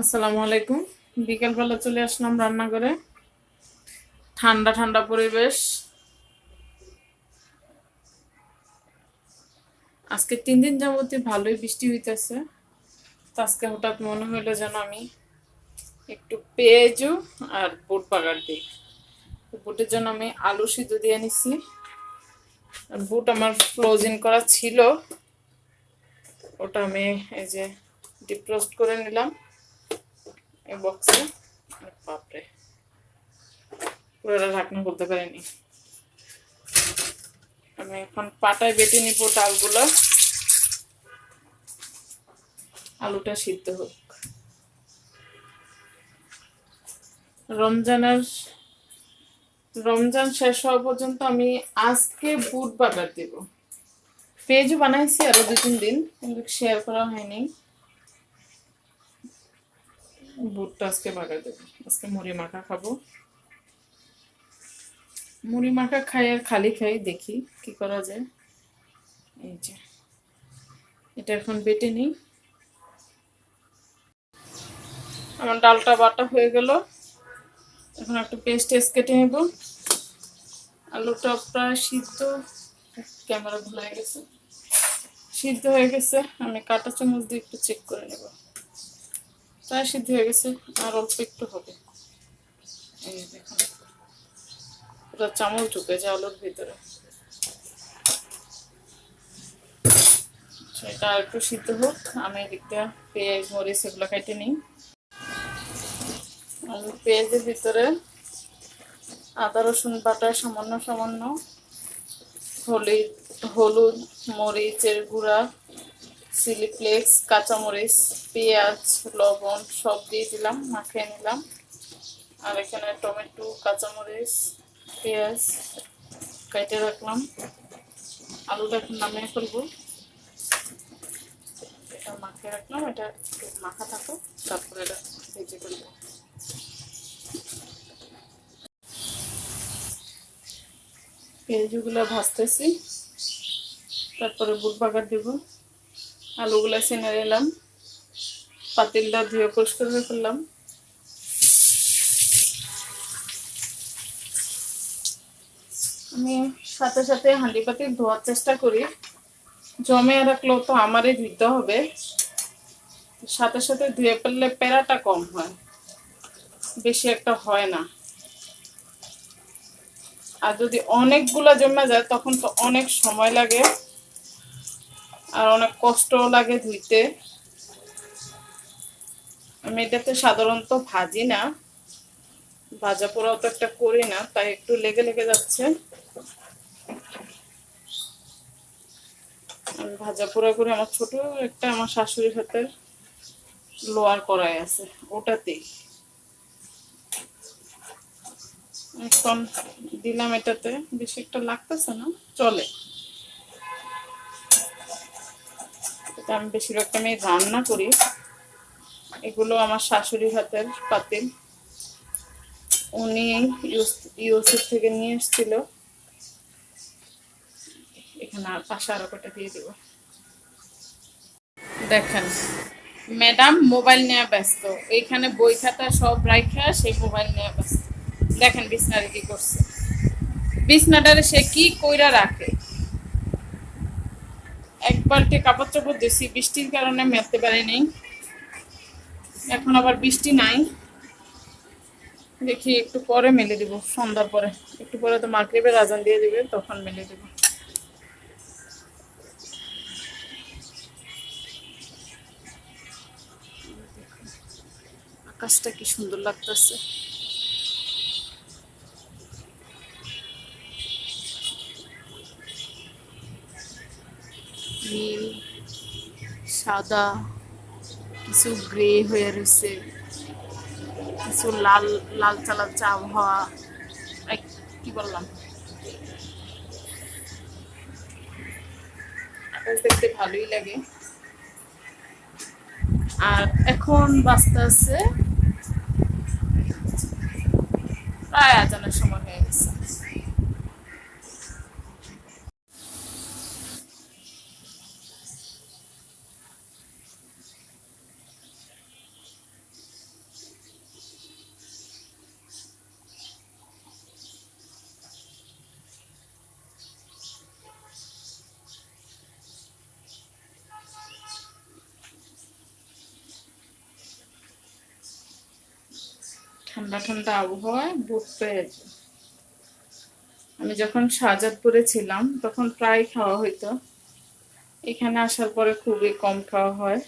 আসসালামু আলাইকুম। বিকেলবেলা চলে আসলাম রান্নাঘরে। ঠান্ডা ঠান্ডা পরিবেশ। আজকে তিন দিন যাবতই ভালোই বৃষ্টি হইতেছে। তো আজকে হঠাৎ মনে হইল যেন আমি একটু পেঁয়াজু আর বুট বাগার দিই। বুটের জন্য আমি আলু সিদ্ধ দিয়ে নিছি আর বুট আমার ফ্রোজিন করা ছিল। ওটা আমি এই যে ডিপ্রোস্ট করে নিলাম। এই বক্সে বাপরে। পুরোটা ঢাকনা করতে পারিনি। আমি এখন পাটায় বেটে নিব ডালগুলো। আলুটা সিদ্ধ হোক। রমজানের রমজান শেষ হওয়া পর্যন্ত আমি আজকে বুট বাগার দিব। পেজও বানাইছি আরও দু তিন দিন শেয়ার করা হয়নি। বুটটা আজকে বাগার দেবো। আজকে মুড়ি মাখা খাব। মুড়ি মাখা খাই আর খালি খাই, দেখি কি করা যায়। এই যে, এটা এখন বেটে নিই। আমার ডালটা বাটা হয়ে গেল। এখন একটা পেস্ট টেস্ট কেটে নেব। আলুটা প্রায় সিদ্ধ। ক্যামেরা ভুলে গেছে। সিদ্ধ হয়ে গেছে। আমি কাটা চামচ দিয়ে একটু চেক করে নেব। প্রায় সিদ্ধ হয়ে গেছে, আর অল্প একটু হবে। এই দেখুন, পুরো চামচ ঢুকে যায় আলুর ভিতরে। সেটা আর একটু সিদ্ধ হোক, আমি এদিকটা পেঁয়াজ, মরিচ এগুলো কেটে নিই। আমি পেঁয়াজের ভিতরে আদা, রসুন বাটা সামান্য সামান্য, হলুদ হলুদ, মরিচের গুঁড়া চিলি ফ্লেক্স, কাঁচামরিচ, পেঁয়াজ, লবণ সব দিয়ে দিলাম, মাখিয়ে নিলাম। আর এখানে টমেটো, কাঁচামরিচ, পেঁয়াজ কেটে রাখলাম। আলুটা এখন নামিয়ে ফেলব। এটা মাখিয়ে রাখলাম, এটা মাখা থাকো, তারপরে এটা ভেজে ফেলব। পেঁয়াজগুলো ভাজতেছি, তারপরে বুট বাগার দিব। আলুগুলো ছেনে এলাম পাতিলটা ধুয়ে পরিষ্কার করে ফেললাম। আমি সাথে সাথে হাঁড়ি পাতিল ধোয়ার চেষ্টা করি। জমে রাখলেও তো আমারই ধুইতে হবে। সাথে সাথে ধুয়ে ফেললে পেড়াটা কম হয়। বেশি একটা হয় না। আর যদি অনেকগুলো জমে যায়, তখন তো অনেক সময় লাগে। আর অনেক কষ্টও লাগে ধুইতে। আমি এটাতে সাধারণত ভাজি না। ভাজা পোড়াও তো একটা করি না, তাই একটু লেগে লেগে যাচ্ছে। ভাজা পোড়া করে আমার ছোট একটা আমার শাশুড়ির হাতের লোয়ার করাই আছে, ওটাতেই। এখন দিলাম এটাতে, বেশি একটা লাগতেছে না, চলে। এটা আমি বেশিরভাগটা আমি রান্না করি। এগুলো আমার শাশুড়ি হাতের পাতিল। উনি ইউসিফ থেকে নিয়ে এসেছিল। এখানে আর পাশে আরও কটা দিয়ে দেবো। দেখেন, ম্যাডাম মোবাইল নিয়ে ব্যস্ত। এইখানে বই খাতা সব রাইখা সেই মোবাইল নিয়ে ব্যস্ত। দেখেন বিছনারে কি করছে। বিছনাটারে সে কি কইরা রাখে? এক বালতি কাপড় চাপড় দিছি বৃষ্টির কারণে মেলতে পারিনি। এখন আবার বৃষ্টি নাই। দেখি একটু পরে মেলে দিব, সন্ধ্যার পরে। একটু পরে তো মাগরিবের আজান দিয়ে দিবে, তখন মেলে দিব। আকাশটা কি সুন্দর লাগতেছে। সাদা কিছু গ্রে হয়ে রয়েছে, কিছু লাল লাল চালাচ্ছে আবহাওয়া কি বললাম? আকাশ দেখতে ভালোই লাগে। আর এখন বাঁচতে আছে প্রায় আজানের সময় হয়ে গেছে ঠান্ডা ঠান্ডা আবহাওয়ায় বুট পেঁয়াজ আমি যখন শাহজাদপুরে ছিলাম, তখন প্রায় খাওয়া হইতো। এখানে আসার পরে খুবই কম খাওয়া হয়।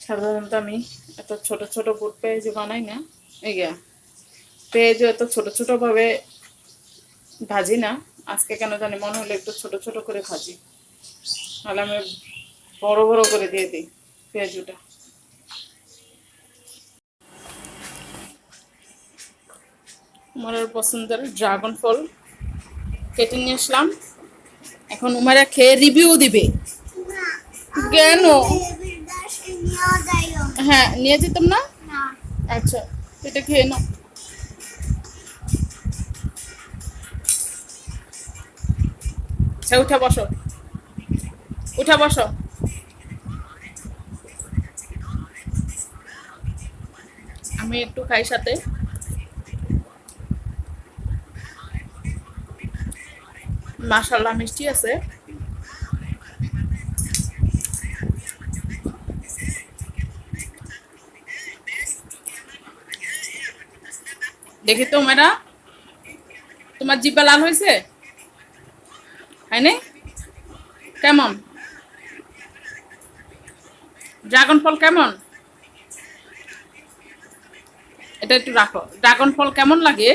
সাধারণত আমি এত ছোট ছোট বুট পেঁয়াজ বানাই না। এই গা পেঁয়াজও এত ছোট ছোট ভাবে ভাজি না। আজকে কেন জানি মনে হলো একটু ছোট ছোট করে ভাজি। তাহলে আমি বড় বড় করে দিয়ে দিই পেঁয়াজুটা। আমার পছন্দের ড্রাগন ফল কেটে নিয়ে আসলাম। এখন উমারা খেয়ে রিভিউ দিবে। কেন? হ্যাঁ নিয়ে যেতাম না? আচ্ছা এটা খেয়ে নাও। আচ্ছা উঠে বসো। উঠে বসো। আমি একটু খাই সাথে। মাশাল্লাহ মিষ্টি আছে। দেখি তো মেয়েরা, তোমার জিব্বা লাল হয়েছে? হয়নি কেমন? ড্রাগন ফল কেমন? এটা একটু রাখো। ড্রাগন ফল কেমন লাগে?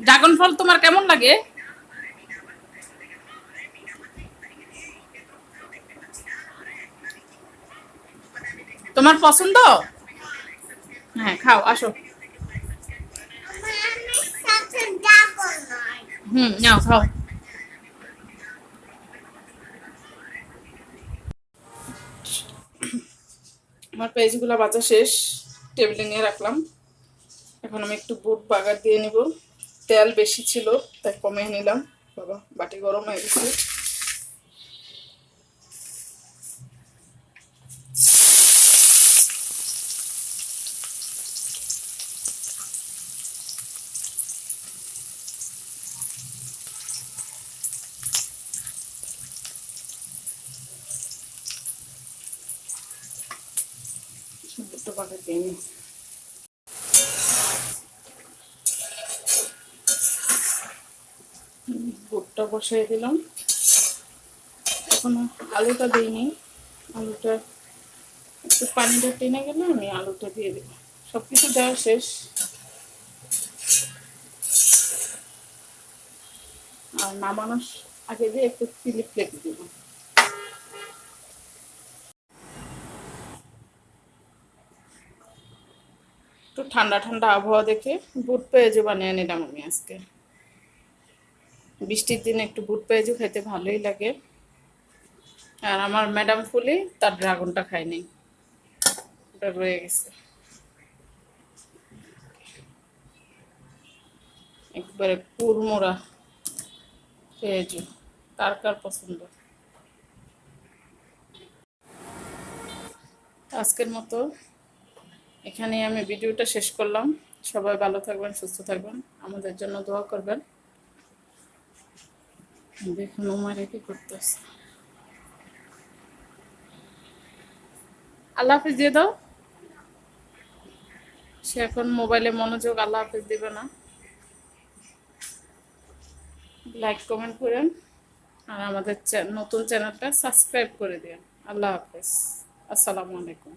ড্রাগন ফল তোমার কেমন লাগে? তোমার পছন্দ? হ্যাঁ খাও, আসো। হুম, নাও, খাও। আমার পেজগুলো বাঁচা শেষ। টেবিলে নিয়ে রাখলাম। এখন আমি একটু বুট বাগার দিয়ে নিব। তেল বেশি ছিল, তাই কমে নিলাম। বাবা, বাটি গরম হয়ে গেছে। বুটটা বাগার দিয়ে বুটটা বসাই দিলাম। এখনও আলুটা দিইনি। আলুটা একটু পানিটা টেনে গেলে আমি আলুটা দিয়ে দেব। সব কিছু দেওয়া শেষ। আর নামানোর আগে দিয়ে একটু চিলি ফ্লেক্স দিব। একটু ঠান্ডা ঠান্ডা আবহাওয়া দেখে বুট পেঁয়াজু বানিয়ে নিলাম আমি আজকে। বৃষ্টির দিনে একটু বুট পেঁয়াজু খেতে ভালোই লাগে। আর আমার ম্যাডাম ফুলি তার ড্রাগনটা খায়নি। ওটা রয়ে গেছে। একবারে কুরমোড়া পেঁয়াজু, কার কার পছন্দ? আজকের মতো এখানে আমি ভিডিওটা শেষ করলাম। সবাই ভালো থাকবেন, সুস্থ থাকবেন। আমাদের জন্য দোয়া করবেন। দেখুন উমারে কি করতেছে। আল্লাহ হাফিজ দিয়ে দাও। সে এখন মোবাইলে মনোযোগ আল্লাহ হাফিজ দিবে না। লাইক কমেন্ট করেন। আর আমাদের নতুন চ্যানেলটা সাবস্ক্রাইব করে দিন আল্লাহ হাফিজ। আসসালামু আলাইকুম।